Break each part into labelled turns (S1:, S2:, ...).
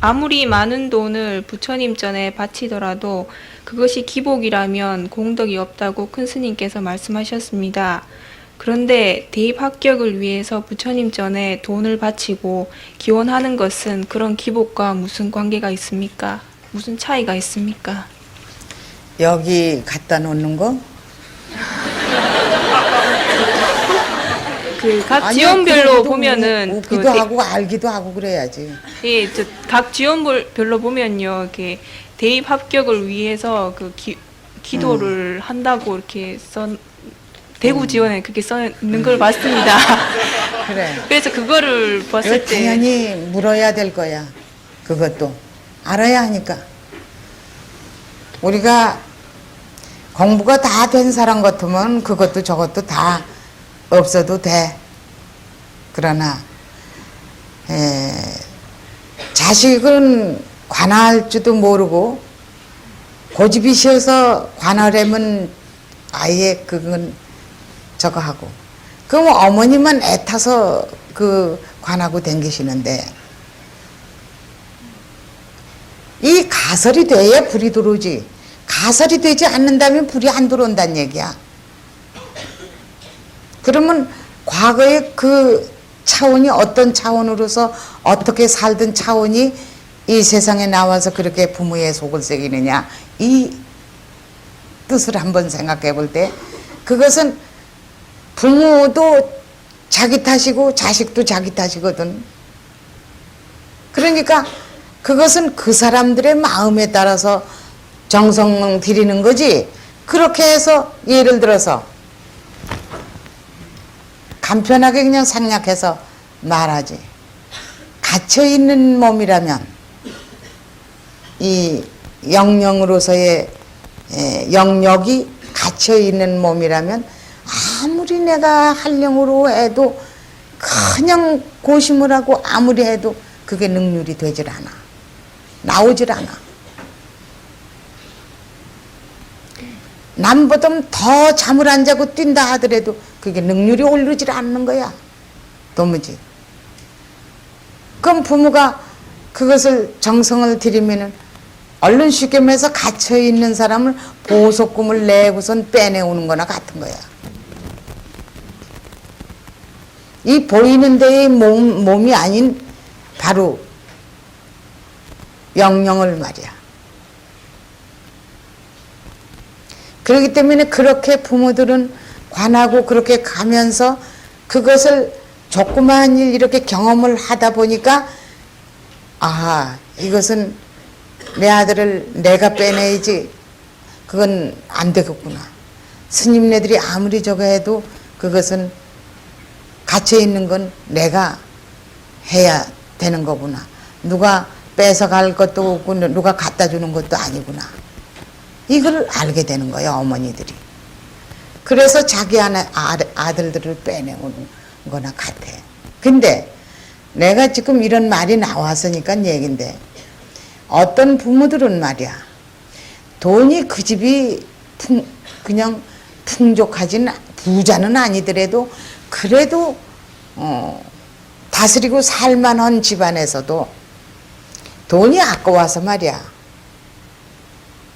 S1: 아무리 많은 돈을 부처님 전에 바치더라도 그것이 기복이라면 공덕이 없다고 큰 스님께서 말씀하셨습니다. 그런데 대입 합격을 위해서 부처님 전에 돈을 바치고 기원하는 것은 그런 기복과 무슨 관계가 있습니까? 무슨 차이가 있습니까?
S2: 여기 갖다 놓는 거?
S1: 그각
S2: 아니요,
S1: 지원별로
S2: 그래도
S1: 보면은
S2: 우-
S1: 그
S2: 웃기도
S1: 대-
S2: 하고 알기도 하고 그래야지.
S1: 예, 저 각 지원별로 보면요, 이렇게 대입 합격을 위해서 그 기, 기도를 한다고 이렇게 써 대구 지원에 그렇게 써 있는 걸 봤습니다.
S2: 그래.
S1: 그래서 그거를
S2: 이거
S1: 봤을 때
S2: 당연히 물어야 될 거야. 그것도 알아야 하니까. 우리가 공부가 다 된 사람 같으면 그것도 저것도 다 없어도 돼. 그러나 에, 자식은 관할 줄도 모르고 고집이 쉬어서 관하려면 아예 그건 저거 하고. 그럼 어머니만 애타서 그 관하고 댕기시는데 이 가설이 돼야 불이 들어오지. 가설이 되지 않는다면 불이 안 들어온다는 얘기야 그러면 과거의 그 차원이 어떤 차원으로서 어떻게 살던 차원이 이 세상에 나와서 그렇게 부모의 속을 새기느냐 이 뜻을 한번 생각해 볼 때 그것은 부모도 자기 탓이고 자식도 자기 탓이거든. 그러니까 그것은 그 사람들의 마음에 따라서 정성 들이는 거지. 그렇게 해서 예를 들어서 간편하게 그냥 생략해서 말하지. 갇혀 있는 몸이라면 이 영영으로서의 에, 영역이 갇혀 있는 몸이라면 아무리 내가 한령으로 해도 그냥 고심을 하고 아무리 해도 그게 능률이 되질 않아. 나오질 않아. 남보다 더 잠을 안 자고 뛴다 하더라도 그게 능률이 오르질 않는 거야. 도무지. 그럼 부모가 그것을 정성을 들이면은 얼른 쉽게 말해서 갇혀 있는 사람을 보석금을 내고선 빼내오는 거나 같은 거야. 이 보이는 데의 몸, 몸이 아닌 바로 영영을 말이야. 그렇기 때문에 그렇게 부모들은 관하고 그렇게 가면서 그것을 조그마한 일 이렇게 경험을 하다 보니까 아 이것은 내 아들을 내가 빼내야지. 그건 안 되겠구나. 스님네들이 아무리 저거 해도 그것은 갇혀 있는 건 내가 해야 되는 거구나. 누가 뺏어 갈 것도 없고 누가 갖다 주는 것도 아니구나 이걸 알게 되는 거예요 어머니들이. 그래서 자기 아- 아들들을 빼내오는 거나 같아. 근데 내가 지금 이런 말이 나왔으니까 얘긴데 어떤 부모들은 말이야 돈이 그 집이 풍, 그냥 풍족하진 부자는 아니더라도 그래도 어, 다스리고 살만한 집안에서도 돈이 아까워서 말이야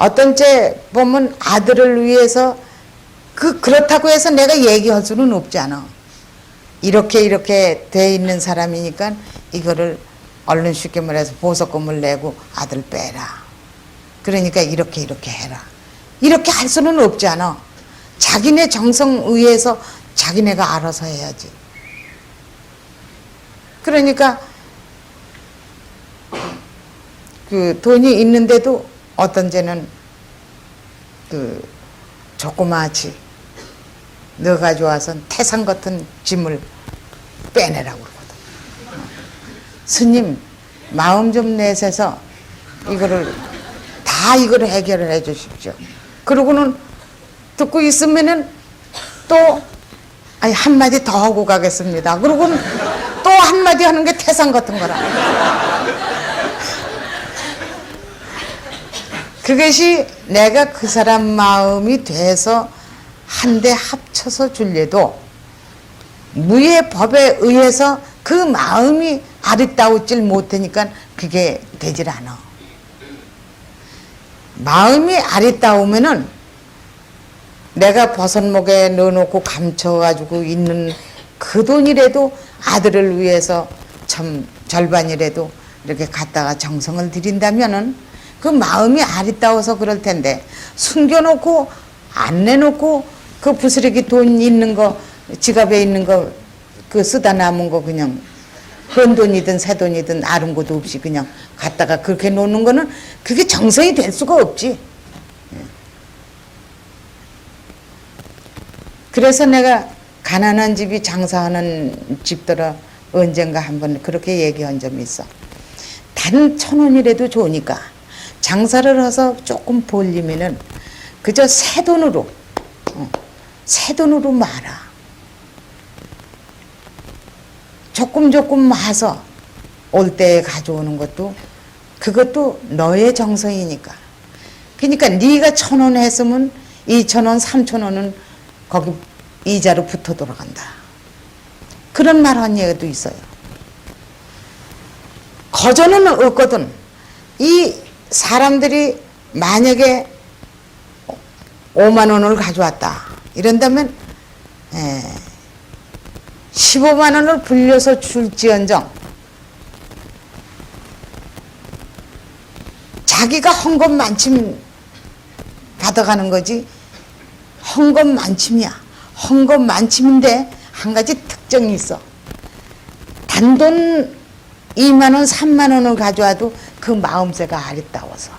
S2: 어떤 째 보면 아들을 위해서 그 그렇다고 해서 내가 얘기할 수는 없잖아. 이렇게 이렇게 돼 있는 사람이니까 이거를 얼른 쉽게 말해서 보석금을 내고 아들 빼라. 그러니까 이렇게 이렇게 해라. 이렇게 할 수는 없잖아. 자기네 정성 의해서 자기네가 알아서 해야지. 그러니까 그 돈이 있는데도 어떤 쟤는 그 조그마치 너 가져와서 태산 같은 짐을 빼내라고 그러거든. 스님 마음 좀 내세서 이거를 다 이걸 해결을 해 주십시오. 그러고는 듣고 있으면은 또 아니 한마디 더 하고 가겠습니다. 그러고는 또 한마디 하는 게 태산 같은 거라. 그것이 내가 그 사람 마음이 돼서 한데 합쳐서 줄래도 무의 법에 의해서 그 마음이 아리따우질 못하니까 그게 되질 않아. 마음이 아리따우면은 내가 버선목에 넣어놓고 감춰가지고 있는 그 돈이라도 아들을 위해서 참 절반이라도 이렇게 갖다가 정성을 들인다면은 그 마음이 아리따워서 그럴 텐데 숨겨놓고 안 내놓고 그 부스러기 돈 있는 거 지갑에 있는 거 그 쓰다 남은 거 그냥 헌 돈이든 새 돈이든 아른 것도 없이 그냥 갖다가 그렇게 놓는 거는 그게 정성이 될 수가 없지. 그래서 내가 가난한 집이 장사하는 집들아 언젠가 한번 그렇게 얘기한 적이 있어. 단 천 원이라도 좋으니까 장사를 해서 조금 벌리면은 그저 새 돈으로 어, 새 돈으로 말아. 조금 조금 마서 올 때 가져오는 것도 그것도 너의 정성이니까. 그러니까 네가 천 원 했으면 이천 원, 삼천 원은 거기 이자로 붙어 돌아간다. 그런 말 한 얘기도 있어요. 거저는 없거든. 이 사람들이 만약에 5만 원을 가져왔다. 이런다면 에, 15만 원을 불려서 줄지언정 자기가 헌금 만침 받아가는 거지 헌금 만침이야. 헌금 만침인데 한 가지 특징이 있어. 단돈 2만 원, 3만 원을 가져와도 그 마음새가 아리따워서.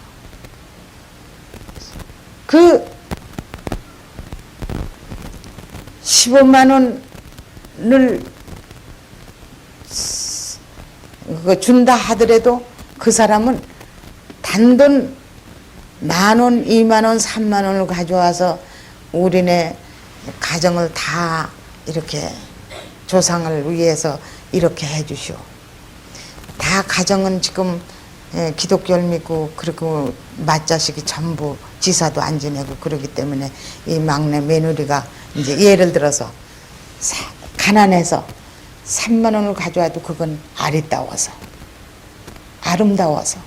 S2: 그 15만 원을 그거 준다 하더라도 그 사람은 단돈 만 원, 이만 원, 삼만 원을 가져와서 우리네 가정을 다 이렇게 조상을 위해서 이렇게 해주시오. 다 가정은 지금 예, 기독교를 믿고 그리고 맏자식이 전부 지사도 안 지내고 그러기 때문에 이 막내 며느리가 이제 예를 들어서 사- 가난해서 3만 원을 가져와도 그건 아리따워서 아름다워서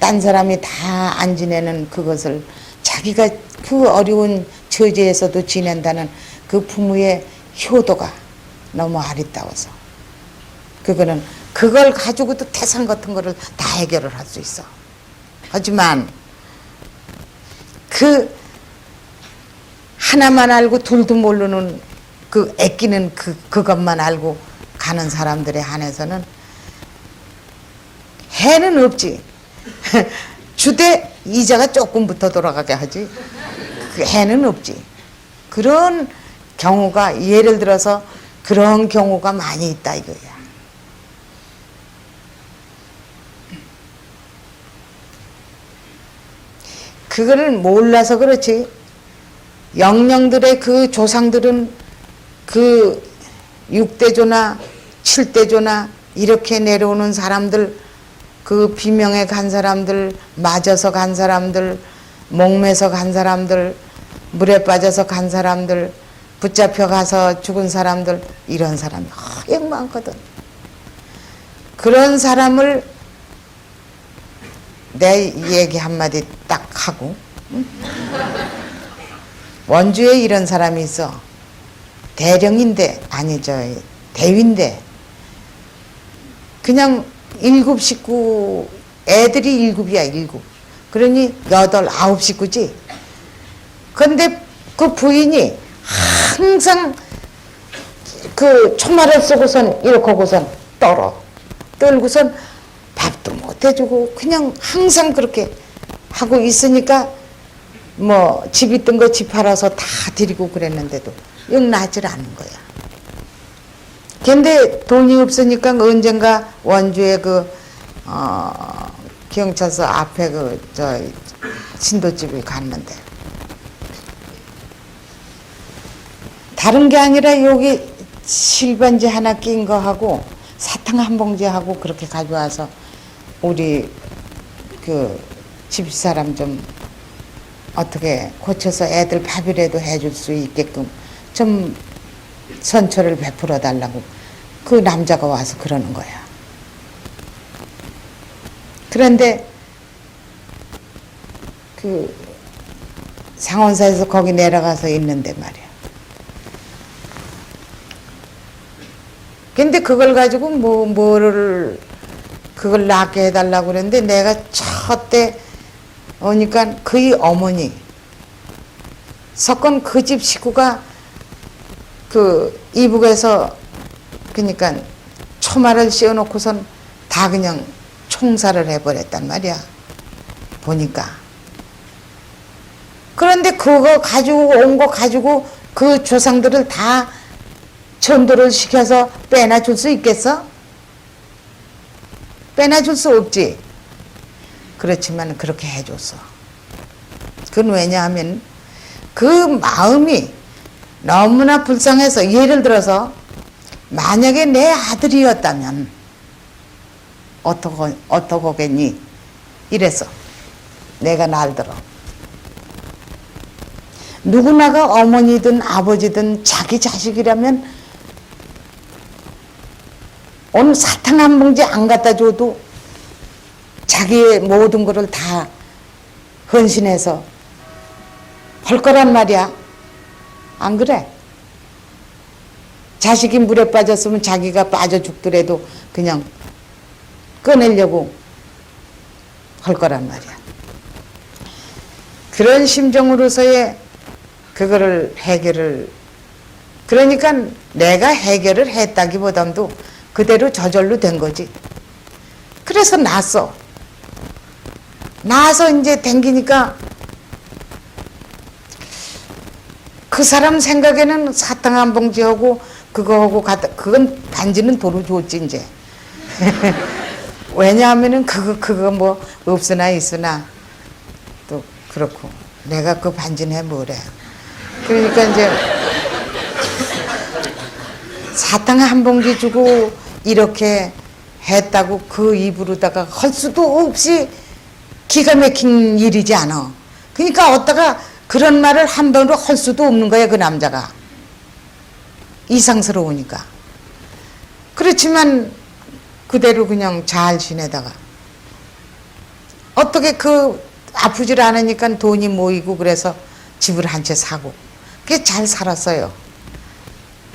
S2: 딴 사람이 다 안 지내는 그것을 자기가 그 어려운 처지에서도 지낸다는 그 부모의 효도가 너무 아리따워서 그거는 그걸 가지고도 태산 같은 거를 다 해결을 할 수 있어. 하지만 그 하나만 알고 둘도 모르는 그 애끼는 그 그것만 알고 가는 사람들에 한해서는 해는 없지. 주대 이자가 조금 붙어 돌아가게 하지. 그 해는 없지. 그런 경우가 예를 들어서 그런 경우가 많이 있다 이거야. 그거를 몰라서 그렇지. 영령들의 그 조상들은 그 6대조나 7대조나 이렇게 내려오는 사람들 그 비명에 간 사람들 맞아서 간 사람들 목매서 간 사람들 물에 빠져서 간 사람들 붙잡혀 가서 죽은 사람들 이런 사람이 허եղ 많거든. 그런 사람을 내 얘기 한마디 딱 하고. 응? 원주에 이런 사람이 있어. 대령인데 아니 저 대위인데. 그냥 일곱 식구 애들이 일곱이야 일곱. 그러니 여덟 아홉 식구지. 근데 그 부인이 항상 그 총알을 쏘고선 이렇게 하고선 떨어. 떨고선 해주고 그냥 항상 그렇게 하고 있으니까 뭐 집 있던 거 집 팔아서 다 드리고 그랬는데도 영 나질 않은 거야. 근데 돈이 없으니까 언젠가 원주에 그, 어, 경찰서 앞에 그, 저, 신도집에 갔는데. 다른 게 아니라 여기 실반지 하나 낀 거 하고 사탕 한 봉지 하고 그렇게 가져와서 우리 그 집사람 좀 어떻게 고쳐서 애들 밥이라도 해줄 수 있게끔 좀 선처를 베풀어 달라고 그 남자가 와서 그러는 거야. 그런데 그 상원사에서 거기 내려가서 있는데 말이야. 근데 그걸 가지고 뭐 뭐를 그걸 낫게 해달라고 그랬는데 내가 첫때 오니까 그의 어머니 석건 그 집 식구가 그 이북에서 그러니까 초말을 씌워놓고선 다 그냥 총살을 해버렸단 말이야 보니까 그런데 그거 가지고 온 거 가지고 그 조상들을 다 전도를 시켜서 빼놔줄 수 있겠어? 빼놔줄 수 없지. 그렇지만 그렇게 해줬어. 그건 왜냐하면 그 마음이 너무나 불쌍해서 예를 들어서 만약에 내 아들이었다면 어떡, 어떡하겠니? 이랬어. 내가 날 들어. 누구나가 어머니든 아버지든 자기 자식이라면 오늘 사탕 한 봉지 안 갖다 줘도 자기의 모든 것을 다 헌신해서 할 거란 말이야. 안 그래? 자식이 물에 빠졌으면 자기가 빠져 죽더라도 그냥 꺼내려고 할 거란 말이야. 그런 심정으로서의 그거를 해결을 그러니까 내가 해결을 했다기보다도 그대로 저절로 된 거지. 그래서 났어. 나서 이제 댕기니까 그 사람 생각에는 사탕 한 봉지하고 그거 하고 갔다 그건 반지는 도로 줬지 이제. 왜냐하면은 그거 그거 뭐 없으나 있으나 또 그렇고 내가 그 반지는 해 뭐래. 그러니까 이제 사탕 한 봉지 주고 이렇게 했다고 그 입으로다가 할 수도 없이 기가 막힌 일이지 않아. 그러니까 어디다가 그런 말을 한 번으로 할 수도 없는 거야 그 남자가. 이상스러우니까. 그렇지만 그대로 그냥 잘 지내다가 어떻게 그 아프질 않으니까 돈이 모이고 그래서 집을 한 채 사고 그게 잘 살았어요.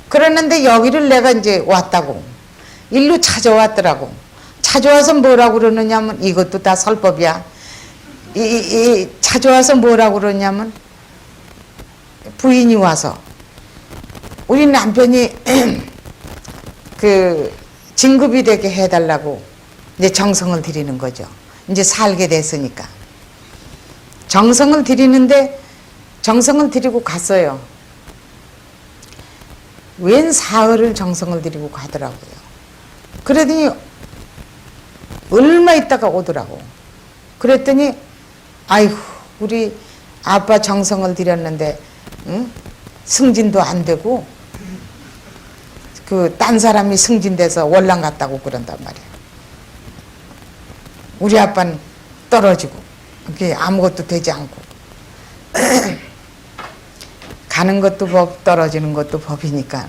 S2: 그랬는데 여기를 내가 이제 왔다고 일로 찾아왔더라고. 찾아와서 뭐라고 그러느냐면 이것도 다 설법이야. 이, 이, 이 찾아와서 뭐라고 그러냐면 부인이 와서 우리 남편이 그 진급이 되게 해달라고 이제 정성을 드리는 거죠. 이제 살게 됐으니까. 정성을 드리는데 정성을 드리고 갔어요. 웬 사흘을 정성을 들이고 가더라고요. 그러더니 얼마 있다가 오더라고. 그랬더니 아이고 우리 아빠 정성을 들였는데 응? 승진도 안 되고 그 딴 사람이 승진돼서 월남 갔다고 그런단 말이야. 우리 아빠는 떨어지고 그게 아무것도 되지 않고 가는 것도 법, 떨어지는 것도 법이니까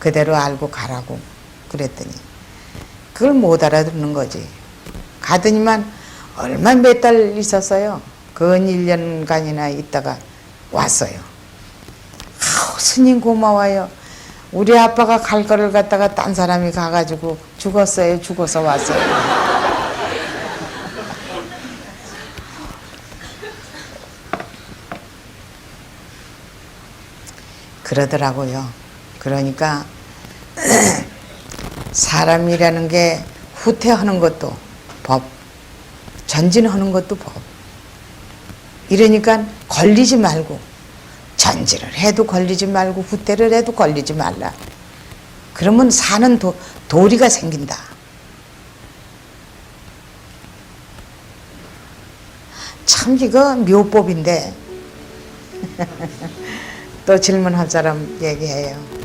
S2: 그대로 알고 가라고 그랬더니 그걸 못 알아듣는 거지. 가더니만 얼마 몇 달 있었어요. 근 1년간이나 있다가 왔어요. 아우, 스님 고마워요. 우리 아빠가 갈 거를 갖다가 딴 사람이 가가지고 죽었어요. 죽어서 왔어요. 그러더라고요. 그러니까 사람이라는 게 후퇴하는 것도 법, 전진하는 것도 법. 이러니까 걸리지 말고 전진을 해도 걸리지 말고 후퇴를 해도 걸리지 말라. 그러면 사는 도, 도리가 생긴다. 참 이거 묘법인데 또 질문할 사람 얘기해요.